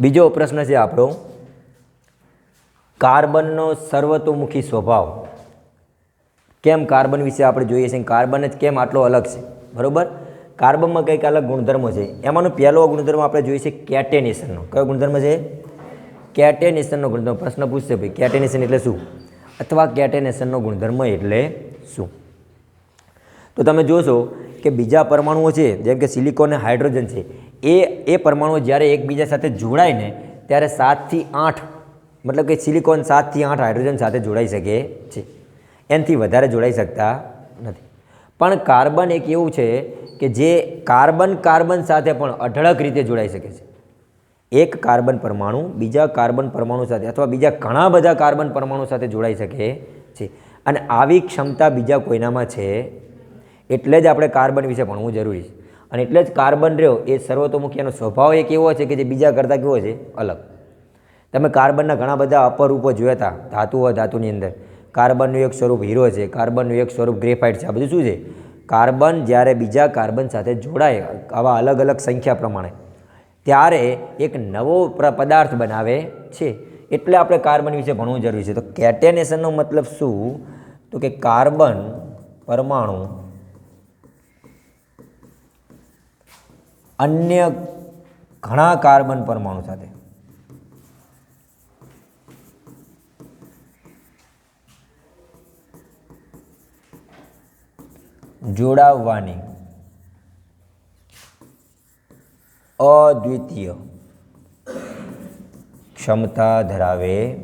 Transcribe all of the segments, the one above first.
બીજો પ્રશ્ન છે આપણો. કાર્બનનો સર્વતોમુખી સ્વભાવ. કેમ કાર્બન વિશે આપણે જોઈએ છીએ કાર્બન જ કેમ આટલો અલગ છે? બરોબર? કાર્બનમાં કંઈક અલગ ગુણધર્મો છે. એમાંનો પહેલો ગુણધર્મ આપણે જોઈએ છે કેટેનેશનનો. કયો ગુણધર્મ છે? કેટેનેશનનો ગુણધર્મ. પ્રશ્ન પૂછશે ભાઈ, કેટેનેશન એટલે શું? અથવા કેટેનેશનનો ગુણધર્મ એટલે શું? તો તમે જોશો કે બીજા પરમાણુઓ છે, જેમ કે સિલિકોન અને હાઇડ્રોજન છે એ એ પરમાણુઓ જ્યારે એકબીજા સાથે જોડાય ને, ત્યારે સાતથી આઠ, મતલબ કે સિલિકોન સાતથી આઠ હાઇડ્રોજન સાથે જોડાઈ શકે છે. એનાથી વધારે જોડાઈ શકતા નથી. પણ કાર્બન એક એવું છે કે જે કાર્બન કાર્બન સાથે પણ અઢળક રીતે જોડાઈ શકે છે. એક કાર્બન પરમાણુ બીજા કાર્બન પરમાણુ સાથે અથવા બીજા ઘણા બધા કાર્બન પરમાણુ સાથે જોડાઈ શકે છે. અને આવી ક્ષમતા બીજા કોઈનામાં છે? એટલે જ આપણે કાર્બન વિશે ભણવું જરૂરી છે. અને એટલે જ કાર્બન રહ્યો, એ સર્વતોમુખીનો સ્વભાવ એક એવો છે કે જે બીજા કરતાં કેવો છે? અલગ. તમે કાર્બનના ઘણા બધા અપરૂપો જોયા હતા ધાતુઓ ધાતુની અંદર. કાર્બનનું એક સ્વરૂપ હીરો છે, કાર્બનનું એક સ્વરૂપ ગ્રેફાઇટ છે, આ બધું શું છે? કાર્બન જ્યારે બીજા કાર્બન સાથે જોડાય, આવા અલગ અલગ સંખ્યા પ્રમાણે, ત્યારે એક નવો પદાર્થ બનાવે છે. એટલે આપણે કાર્બન વિશે ભણવું જરૂરી છે. તો કેટેનેશનનો મતલબ શું? તો કે કાર્બન પરમાણુ અન્ય ઘણા કાર્બન પરમાણુ સાથે. જોડાવવાની અદ્વિતીય ક્ષમતા ધરાવે.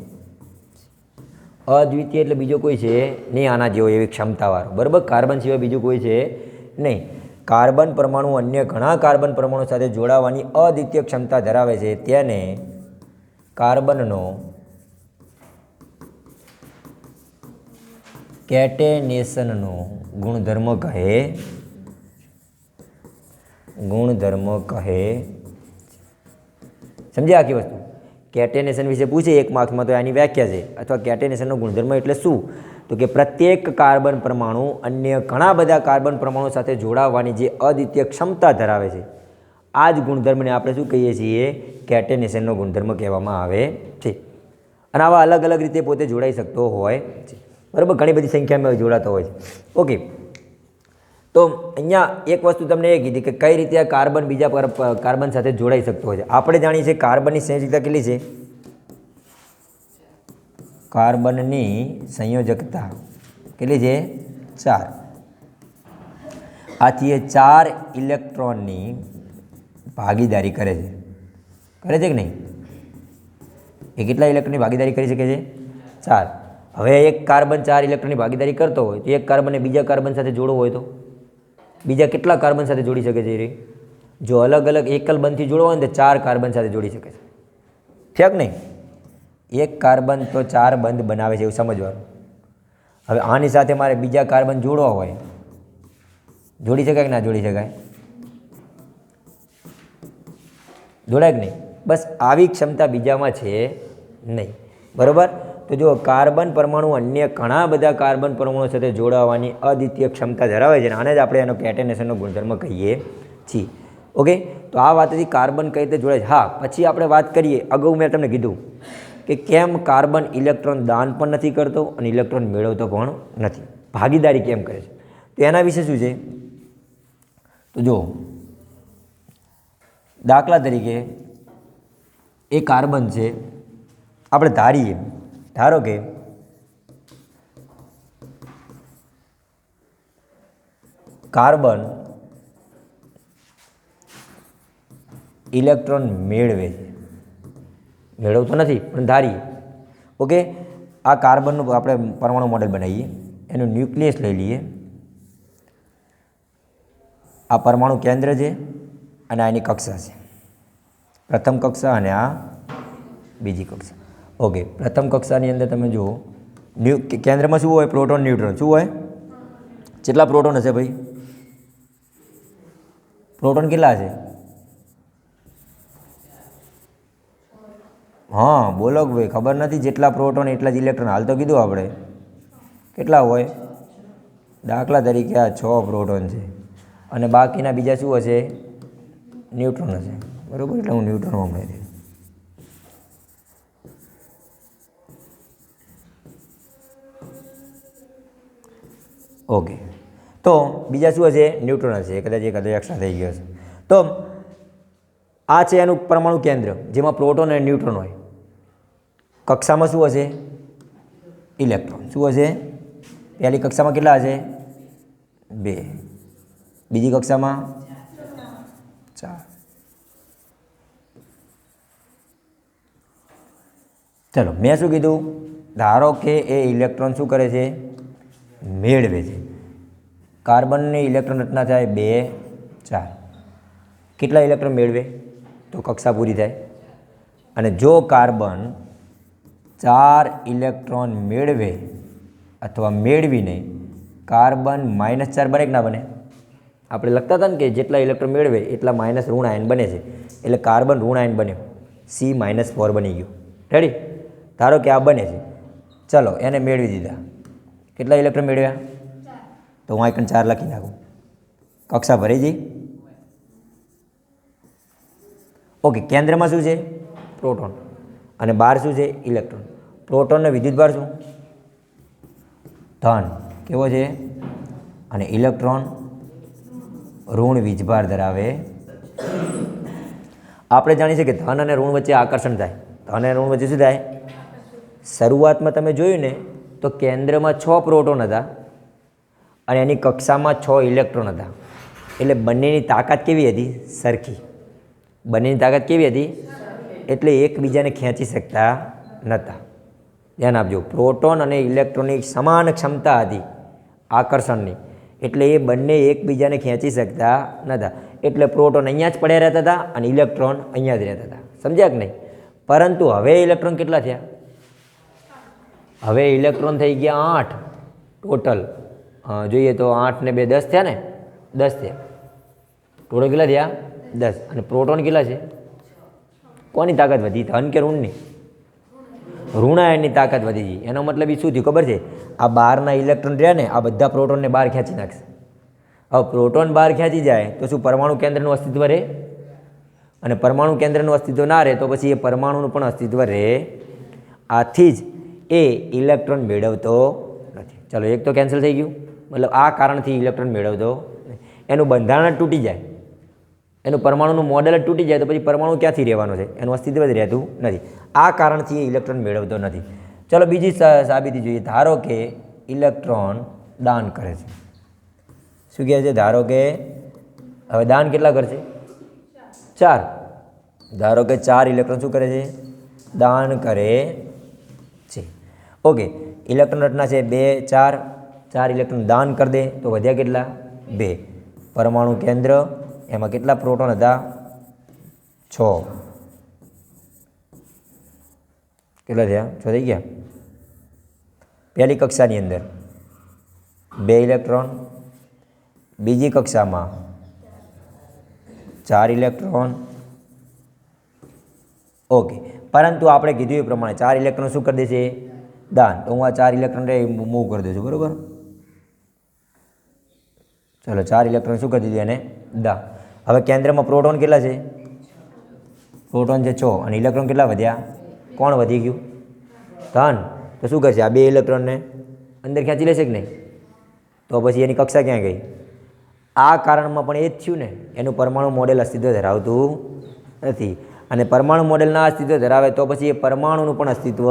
અદ્વિતીય એટલે બીજો કોઈ છે નહીં, આના જેવો એવી ક્ષમતાવાળો. બરાબર? કાર્બન સિવાય બીજું કોઈ છે નહીં. કાર્બન પરમાણુ અન્ય ઘણા કાર્બન પરમાણુ સાથે જોડાવાની અદ્વિતીય ક્ષમતા ધરાવે છે. તેને કાર્બનનો કેટેનેશનનો ગુણધર્મ કહે ગુણધર્મ કહે. સમજ્યા આખી વસ્તુ? કેટેનેશન વિશે પૂછે, એક માર્ક્સમાં તો એની વ્યાખ્યા છે. અથવા કેટેનેશનનો ગુણધર્મ એટલે શું? તો કે પ્રત્યેક કાર્બન પરમાણુ અન્ય ઘણા બધા કાર્બન પરમાણુ સાથે જોડાવાની જે અદ્વિતીય ક્ષમતા ધરાવે છે, આ જ ગુણધર્મને આપણે શું કહીએ છીએ? કેટેનેશનનો ગુણધર્મ કહેવામાં આવે છે. અને આવા અલગ અલગ રીતે પોતે જોડાઈ શકતો હોય છે. બરાબર? ઘણી બધી સંખ્યામાં જોડાતો હોય છે. ઓકે. તો અહીંયા એક વસ્તુ તમને એ કીધી કે કઈ રીતે આ કાર્બન બીજા કાર્બન સાથે જોડાઈ શકતો હોય છે. આપણે જાણીએ છીએ કાર્બનની સંયોજકતા કેટલી છે? કાર્બનની સંયોજકતા કેટલી છે? ચાર. આથી એ ચાર ઇલેક્ટ્રોનની ભાગીદારી કરે છે. કરે છે કે નહીં? એ કેટલા ઇલેક્ટ્રોનની ભાગીદારી કરી શકે છે? ચાર. હવે એક કાર્બન ચાર ઇલેક્ટ્રોનની ભાગીદારી કરતો હોય તો એક કાર્બનને બીજા કાર્બન સાથે જોડવો હોય તો? બીજા કેટલા કાર્બન સાથે જોડી શકે છે? જો અલગ અલગ એકલ બંધથી જોડવો હોય ને તો ચાર કાર્બન સાથે જોડી શકે છે. ઠીક નહીં? એક કાર્બન તો ચાર બંધ બનાવે છે એવું સમજવાનું. હવે આની સાથે મારે બીજા કાર્બન જોડવા હોય. જોડી શકાય કે ના જોડી શકાય? જોડાય કે નહીં? બસ આવી ક્ષમતા બીજામાં છે નહીં. બરાબર? તો જો કાર્બન પરમાણુ અન્ય ઘણા બધા કાર્બન પરમાણુ સાથે જોડાવાની અદ્વિતીય ક્ષમતા ધરાવે છે આને જ આપણે એનો કેટેનેશનનો ગુણધર્મ કહીએ છીએ. ઓકે તો આ વાતથી કાર્બન કઈ રીતે જોડે છે? હા, પછી આપણે વાત કરીએ. અગાઉ મેં તમને કીધું કે કેમ કાર્બન ઇલેક્ટ્રોન દાન પણ નથી કરતો અને ઇલેક્ટ્રોન મેળવતો પણ નથી? ભાગીદારી કેમ કરે છે? તો એના વિશે શું છે? તો જો દાખલા તરીકે એ કાર્બન છે, આપણે ધારીએ. ધારો કે કાર્બન ઇલેક્ટ્રોન મેળવે છે. મેળવતો નથી, પણ ધારીએ. ઓકે, આ કાર્બનનું આપણે પરમાણુ મોડેલ બનાવીએ, એનું ન્યુક્લિયસ લઈ લઈએ. આ પરમાણુ કેન્દ્ર છે અને આ એની કક્ષા છે. પ્રથમ કક્ષા અને આ બીજી કક્ષા. ઓકે, પ્રથમ કક્ષાની અંદર તમે જુઓ, ન્યુ કેન્દ્રમાં શું હોય? Proton, neutron. શું હોય? કેટલા પ્રોટોન હશે ભાઈ? પ્રોટોન કેટલા હશે? હા, બોલો ભાઈ, ખબર નથી જેટલા પ્રોટોન એટલા જ ઇલેક્ટ્રોન હાલ તો કીધું આપણે. કેટલા હોય? દાખલા તરીકે આ છ પ્રોટોન છે. અને બાકીના બીજા શું હશે? ન્યુટ્રોન હશે. બરાબર? એટલે હું ન્યુટ્રોન હમણાં ઓકે. તો બીજા શું હશે? ન્યુટ્રોન હશે. કદાચ એ કદાચ એક્સ્ટ્રા થઈ ગયો હશે. તો આ છે એનું પરમાણુ કેન્દ્ર, જેમાં પ્રોટોન અને ન્યુટ્રોન હોય. કક્ષામાં શું હશે? ઇલેક્ટ્રોન. શું હશે? પહેલી કક્ષામાં કેટલા હશે? બે. બીજી કક્ષામાં? ચાર. ચલો, મેં શું કીધું? ધારો કે એ ઇલેક્ટ્રોન શું કરે છે? મેળવે છે. કાર્બનની ઇલેક્ટ્રોન રચના થાય બે, ચાર. કેટલા ઇલેક્ટ્રોન મેળવે? તો કક્ષા પૂરી થાય. અને જો કાર્બન ચાર ઇલેક્ટ્રોન મેળવે અથવા મેળવીને કાર્બન માઇનસ ચાર બને કે ના બને? આપણે લખતા હતા ને કે જેટલા ઇલેક્ટ્રોન મેળવે એટલા માઇનસ ઋણ આયન બને છે. એટલે કાર્બન ઋણ આયન બન્યો. સી માઇનસ ફોર બની ગયું. રેડી ધારો કે આ બને છે. ચલો, એને મેળવી દીધા. કેટલા ઇલેક્ટ્રોન મેળવ્યા? તો હું આઈકન ચાર લખી નાખું. કક્ષા ભરી જઈ ઓકે કેન્દ્રમાં શું છે? પ્રોટોન. અને બહાર શું છે? ઇલેક્ટ્રોન. પ્રોટોનનો વિદ્યુતભાર શું? ધન. કેવો છે? અને ઇલેક્ટ્રોન ઋણ વીજભાર ધરાવે. આપણે જાણીએ છીએ કે ધન અને ઋણ વચ્ચે આકર્ષણ થાય. ધન અને ઋણ વચ્ચે શું થાય? શરૂઆતમાં તમે જોયું ને, તો કેન્દ્રમાં છ પ્રોટોન હતા અને એની કક્ષામાં છ ઇલેક્ટ્રોન હતા. એટલે બંનેની તાકાત કેવી હતી? સરખી. બંનેની તાકાત કેવી હતી? એટલે એકબીજાને ખેંચી શકતા નહોતા. ધ્યાન આપજો, પ્રોટોન અને ઇલેક્ટ્રોનની સમાન ક્ષમતા હતી આકર્ષણની. એટલે એ બંને એકબીજાને ખેંચી શકતા નહોતા. એટલે પ્રોટોન અહીંયા જ પડ્યા રહેતા હતા અને ઇલેક્ટ્રોન અહીંયા જ રહેતા હતા. સમજ્યા કે નહીં? પરંતુ હવે ઇલેક્ટ્રોન કેટલા થયા? હવે ઇલેક્ટ્રોન થઈ ગયા આઠ ટોટલ. જોઈએ તો આઠ ને બે દસ થયા ને? દસ થયા. ટોટલ કેટલા થયા? દસ. અને પ્રોટોન કેટલા છે? કોની તાકાત વધી? ધન કે ઋણની? ઋણાયણની તાકાત વધી ગઈ. એનો મતલબ એ શું થયું ખબર છે? આ બહારના ઇલેક્ટ્રોન રહ્યા ને, આ બધા પ્રોટોનને બહાર ખેંચી નાખશે. હવે પ્રોટોન બહાર ખેંચી જાય તો શું પરમાણુ કેન્દ્રનું અસ્તિત્વ રહે? અને પરમાણુ કેન્દ્રનું અસ્તિત્વ ના રહે તો પછી એ પરમાણુનું પણ અસ્તિત્વ રહે. આથી જ એ ઇલેક્ટ્રોન મેળવતો નથી. ચલો એક તો કેન્સલ થઈ ગયું. મતલબ આ કારણથી ઇલેક્ટ્રોન મેળવતો એનું બંધારણ તૂટી જાય. એનું પરમાણુનું મોડેલ જ તૂટી જાય તો પછી પરમાણુ ક્યાંથી રહેવાનો છે? એનું અસ્તિત્વ જ રહેતું નથી. આ કારણથી એ ઇલેક્ટ્રોન મેળવતો નથી. ચલો બીજી સાબિતી જોઈએ. ધારો કે ઇલેક્ટ્રોન દાન કરે છે. શું કહે છે? ધારો કે હવે દાન કેટલા કરશે? ચાર. ધારો કે ચાર ઇલેક્ટ્રોન શું કરે છે? દાન કરે છે. ઓકે. ઇલેક્ટ્રોન રચના છે બે, ચાર. ચાર ઇલેક્ટ્રોન દાન કરી દે તો વધ્યા કેટલા? બે. પરમાણુ કેન્દ્ર એમાં કેટલા પ્રોટોન હતા? છ. કેટલા થયા? છ થઈ ગયા? પહેલી કક્ષાની અંદર. બે ઇલેક્ટ્રોન, બીજી કક્ષામાં ચાર ઇલેક્ટ્રોન. ઓકે. પરંતુ આપણે કીધું એ પ્રમાણે ચાર ઇલેક્ટ્રોન શું કરી દેશે? દાન. તો હું આ ચાર ઇલેક્ટ્રોન મૂવ કરી દઉં છું. બરાબર? ચલો, ચાર ઇલેક્ટ્રોન શું કરી દીધું એને? દાન. હવે કેન્દ્રમાં પ્રોટોન કેટલા છે? પ્રોટોન છે છ. અને ઇલેક્ટ્રોન કેટલા વધ્યા? કોણ વધી ગયું? ધન. તો શું કરશે? આ બે ઇલેક્ટ્રોનને અંદર ખેંચી લેશે કે નહીં? તો પછી એની કક્ષા ક્યાં ગઈ? આ કારણમાં પણ એ જ થયું ને, એનું પરમાણુ મોડેલ અસ્તિત્વ ધરાવતું નથી. અને પરમાણુ મોડેલ ના અસ્તિત્વ ધરાવે તો પછી એ પરમાણુનું પણ અસ્તિત્વ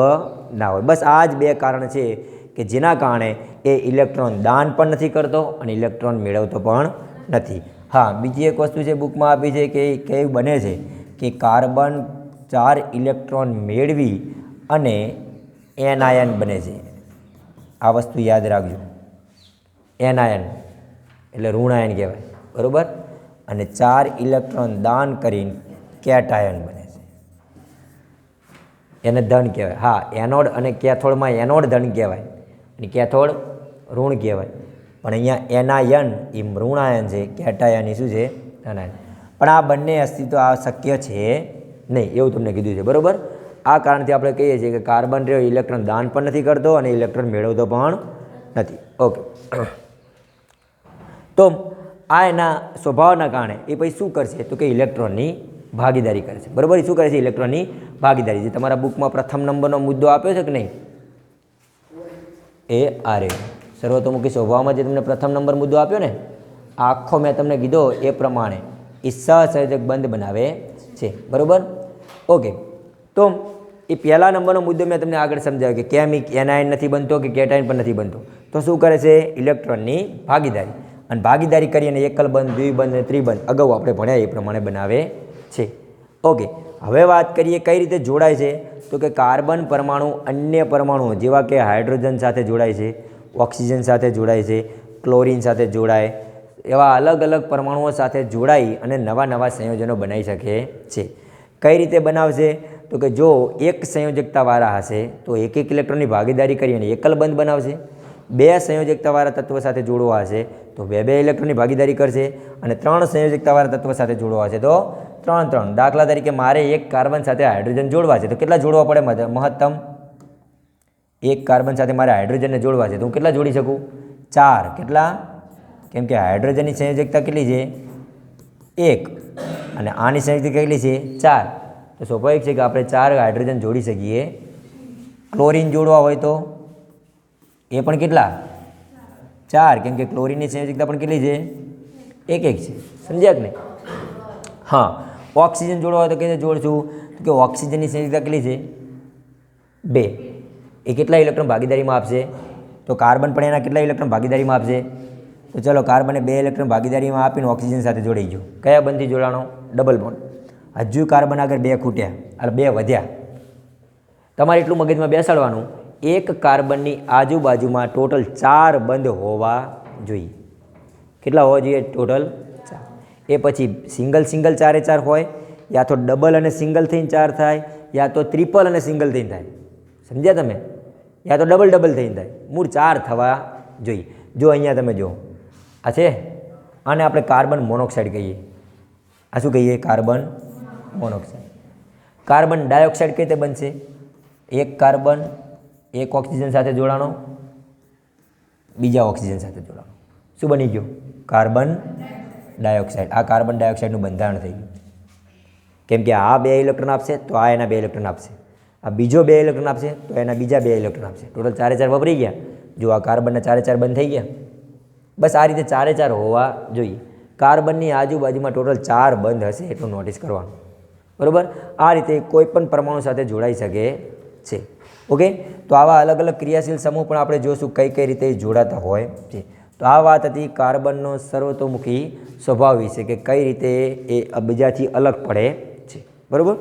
ના હોય. બસ આ જ બે કારણ છે કે જેના કારણે એ ઇલેક્ટ્રોન દાન પણ નથી કરતો અને ઇલેક્ટ્રોન મેળવતો પણ નથી. હા, બીજી એક વસ્તુ છે બુકમાં આપી છે કે કેવું બને છે કે કાર્બન ચાર ઇલેક્ટ્રોન મેળવી અને એનાયન બને છે. આ વસ્તુ યાદ રાખજો. એનાયન એટલે ઋણાયન કહેવાય, બરાબર? અને ચાર ઇલેક્ટ્રોન દાન કરીને કેટાયન બને છે. એને ધન કહેવાય. હા, એનોડ અને કેથોડમાં એનોડ ધન કહેવાય અને કેથોડ ઋણ કહેવાય. પણ અહીંયા એનાયન એ મૃણાયન છે કેટાયન એ શું છે ધનાયન પણ આ બંને અસ્તિત્વ આ શક્ય છે નહીં, એવું તમને કીધું છે, બરાબર? આ કારણથી આપણે કહીએ છીએ કે કાર્બન રહ્યો, ઇલેક્ટ્રોન દાન પણ નથી કરતો અને ઇલેક્ટ્રોન મેળવતો પણ નથી. ઓકે. તો આ એના સ્વભાવના કારણે એ પછી શું કરશે? તો કે ઇલેક્ટ્રોનની ભાગીદારી કરે છે બરાબર શું કરે છે? ઇલેક્ટ્રોનની ભાગીદારી. જે તમારા બુકમાં પ્રથમ નંબરનો મુદ્દો આપ્યો છે કે નહીં? એ આ રહ્યો સર્વતોમુખી સ્વભાવમાં જે તમને પ્રથમ નંબર મુદ્દો આપ્યો ને, આખો મેં તમને કીધો એ પ્રમાણે એ સહસંયોજક બંધ બનાવે છે. બરાબર? ઓકે તો એ પહેલા નંબરનો મુદ્દો મેં તમને આગળ સમજાવ્યો કે કેમ એનાયન નથી બનતો કે કેટાયન પણ નથી બનતો. તો શું કરે છે? ઇલેક્ટ્રોનની ભાગીદારી. અને ભાગીદારી કરી અને એકલ બંધ દ્વિબંધ અને ત્રિબંધ, અગાઉ આપણે ભણ્યા એ પ્રમાણે બનાવે છે. ઓકે હવે વાત કરીએ કઈ રીતે જોડાય છે? તો કે કાર્બન પરમાણુ અન્ય પરમાણુઓ જેવા કે હાઇડ્રોજન સાથે જોડાય છે. ઓક્સિજન સાથે જોડાય છે, ક્લોરિન સાથે જોડાય, એવા અલગ અલગ પરમાણુઓ સાથે જોડાઈ અને નવા નવા સંયોજનો બનાવી શકે છે. કઈ રીતે બનાવશે? તો કે જો એક સંયોજકતાવાળા હશે, તો એક એક ઇલેક્ટ્રોનની ભાગીદારી કરી અને એકલબંધ બનાવશે. બે સંયોજકતાવાળા તત્વો સાથે જોડવા હશે, તો બે બે ઇલેક્ટ્રોનની ભાગીદારી કરશે અને ત્રણ સંયોજકતાવાળા તત્વ સાથે જોડવા હશે, તો ત્રણ ત્રણ. દાખલા તરીકે મારે એક કાર્બન સાથે હાઇડ્રોજન જોડવા છે, તો કેટલા જોડવા પડે મહત્તમ? એક કાર્બન સાથે મારે હાઇડ્રોજનને જોડવા છે તો હું કેટલા જોડી શકું? ચાર. કેટલા? કેમ કે હાઇડ્રોજનની સંયોજકતા કેટલી છે? એક. અને આની સંયોજકતા કેટલી છે? ચાર. તો સ્વાભાવિક છે કે આપણે ચાર હાઇડ્રોજન જોડી શકીએ. ક્લોરિન જોડવા હોય તો? એ પણ કેટલા? ચાર. કેમ કે ક્લોરિનની સંયોજકતા પણ કેટલી છે? એક એક છે. સમજ્યા કે નહીં? હા. ઓક્સિજન જોડવા હોય તો કે જોડશું? કે ઓક્સિજનની સંયોજકતા કેટલી છે? બે. એ કેટલા ઇલેક્ટ્રોન ભાગીદારીમાં આપશે? તો કાર્બન પણ એના કેટલા ઇલેક્ટ્રોન ભાગીદારીમાં આપશે? તો ચલો, કાર્બને બે ઇલેક્ટ્રોન ભાગીદારીમાં આપીને ઓક્સિજન સાથે જોડાઈ ગયો. કયા બંધથી જોડાણો? Double bond. હજુ કાર્બન આગળ બે ખૂટ્યા એટલે બે વધ્યા. તમારે એટલું મગજમાં બેસાડવાનું, એક કાર્બનની આજુબાજુમાં ટોટલ ચાર બંધ હોવા જોઈએ. કેટલા હોવા જોઈએ? ટોટલ ચાર. એ પછી સિંગલ સિંગલ ચારે ચાર હોય, યા તો ડબલ અને સિંગલ થઈને ચાર થાય, યા તો ત્રિપલ અને સિંગલ થઈને થાય. સમજ્યા તમે? યા તો ડબલ ડબલ થઈને થાય. મૂળ ચાર થવા જોઈએ. જો અહીંયા તમે જો, આ છે? આને આપણે કાર્બન મોનોક્સાઇડ કહીએ. આ શું કહીએ? Carbon monoxide. કાર્બન ડાયોક્સાઇડ કઈ રીતે બનશે? એક કાર્બન, એક ઓક્સિજન સાથે જોડાણો, બીજા ઓક્સિજન સાથે જોડાણો. શું બની ગયું? Carbon dioxide. આ કાર્બન ડાયોક્સાઇડનું બંધારણ થઈ ગયું. કેમ કે આ બે ઇલેક્ટ્રોન આપશે, તો આ એના બે ઇલેક્ટ્રોન આપશે. આ બીજો બે ઇલેક્ટ્રોન આપશે, તો એના બીજા બે ઇલેક્ટ્રોન આપશે. ટોટલ ચારે ચાર વપરાઈ ગયા. જો આ કાર્બનના ચારે ચાર બંધ થઈ ગયા. બસ આ રીતે ચારે ચાર હોવા જોઈએ. કાર્બનની આજુબાજુમાં ટોટલ ચાર બંધ હશે એટલું નોટિસ કરવાનું. બરાબર? આ રીતે કોઈ પણ પરમાણુ સાથે જોડાઈ શકે છે. ઓકે તો આવા અલગ અલગ ક્રિયાશીલ સમૂહ પણ આપણે જોશું કઈ કઈ રીતે જોડાતા હોય છે. તો આ વાત હતી કાર્બનનો સર્વતોમુખી સ્વભાવ વિશે કે કઈ રીતે એ બીજાથી અલગ પડે છે. બરાબર?